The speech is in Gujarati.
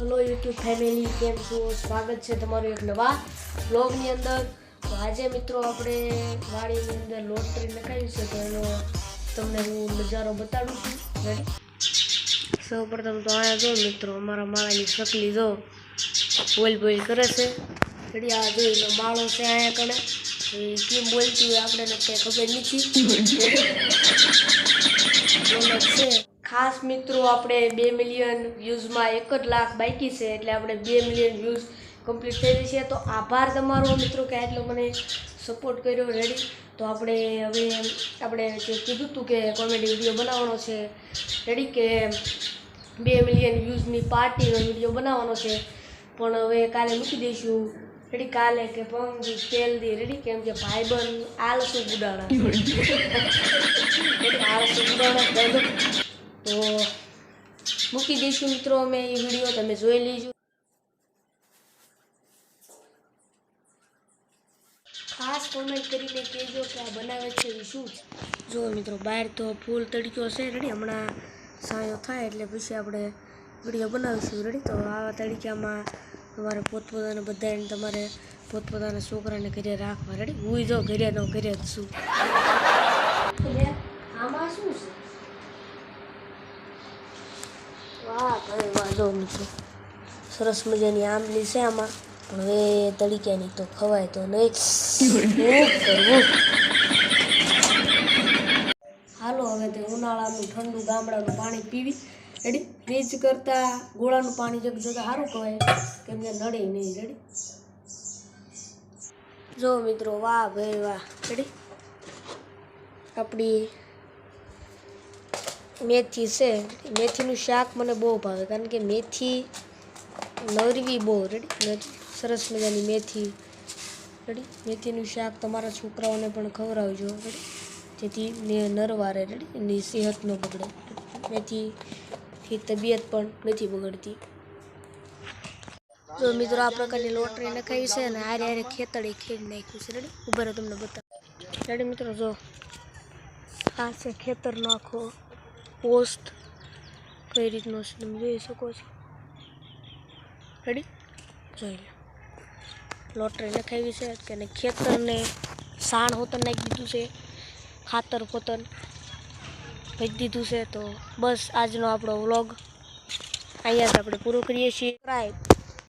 હલો યુટ્યુબ ફેમિલી કેમ છો? સ્વાગત છે તમારું એક નવા બ્લોગની અંદર. આજે મિત્રો આપણે વાડીની અંદર લોટરી નખાવી છે, તો એનો તમને હું નજારો બતાડું છું. રેડી સૌ પ્રથમ તો અહીંયા જો મિત્રો, અમારા માળાની શકલી જો બોલ બોલ કરે છે. રેડી આ જોઈ માળો છે અહીંયા કણે. એ કેમ બોલતી હોય આપણે કંઈ ખબર નથી. ખાસ મિત્રો આપણે બે મિલિયન વ્યૂઝમાં એક જ લાખ બાકી છે એટલે આપણે બે મિલિયન વ્યૂઝ કમ્પ્લીટ થઈ છે. તો આભાર તમારો મિત્રો કે આટલો મને સપોર્ટ કર્યો રેડી તો આપણે હવે આપણે જે કીધું હતું કે કોમેડી વીડિયો બનાવવાનો છે રેડી કે બે મિલિયન વ્યૂઝની પાર્ટીનો વીડિયો બનાવવાનો છે. પણ હવે કાલે મૂકી દઈશું. રેડી કાલે કે પંગ તેલ દી રેડી કેમ કે ભાઈબંધ આલસુ ગુડાણા. આલસુ ગુડાણા. મૂકી દઈશું મિત્રો અમે એ વીડિયો તમે જોઈ લેજો. ખાસ કોમેન્ટ કરીને કહેજો કે આ બનાવે છે એ શું છે. જો મિત્રો, બહાર તો ફૂલ તડક્યો છે રેડી હમણાં સાયો થાય એટલે પછી આપણે વીડિયો બનાવીશું રેડી તો આવા તડક્યામાં તમારે પોતપોતાના બધાને, તમારે પોતપોતાના છોકરાને ઘરે રાખવા રેડી હું જો ઘરે નો ઘરે જ છું. આમાં શું છે? વાહ ભાઈ જો મિત્રો સરસ મજાની આંબલી છે આમાં. પણ હવે તડીક્યાની તો ખવાય તો નહીં. હાલો, હવે તે ઉનાળાનું ઠંડુ ગામડાનું પાણી પીવી. રેડી ફ્રીજ કરતાં ગોળાનું પાણી જગ જગા સારું કહેવાય. કેમ કે નડે નહીં રેડી જો મિત્રો, વાહ ભાઈ, વાહ. રેડી આપણી મેથી છે. મેથીનું શાક મને બહુ ભાવે, કારણ કે મેથી નરવી બહુ રેડી સરસ મજાની મેથી. રેડી મેથીનું શાક તમારા છોકરાઓને પણ ખવડાવજો. રેડી જેથી નરવારે રેડી એની સેહત ન બગડે. મેથીથી તબિયત પણ નથી બગડતી. જો મિત્રો, આ પ્રકારની લોટરી નખાવી છે અને આરે આરે ખેતળી ખેડ નાખ્યું છે. રેડી ઊભા તમને બતાવ. રેડી મિત્રો, જો? આ છે ખેતરનો આખો પોસ્ટ કઈ રીતનો છે તમે જોઈ શકો છો. રેડી જોઈ લો. લોટરી નખાવી છે કે ને ખેતરને સાણ હોતર નાખી દીધું છે, ખાતર પોતર ભેજ દીધું છે, તો બસ આજનો આપણો વ્લોગ અહીંયા જ આપણે પૂરો કરીએ છીએ.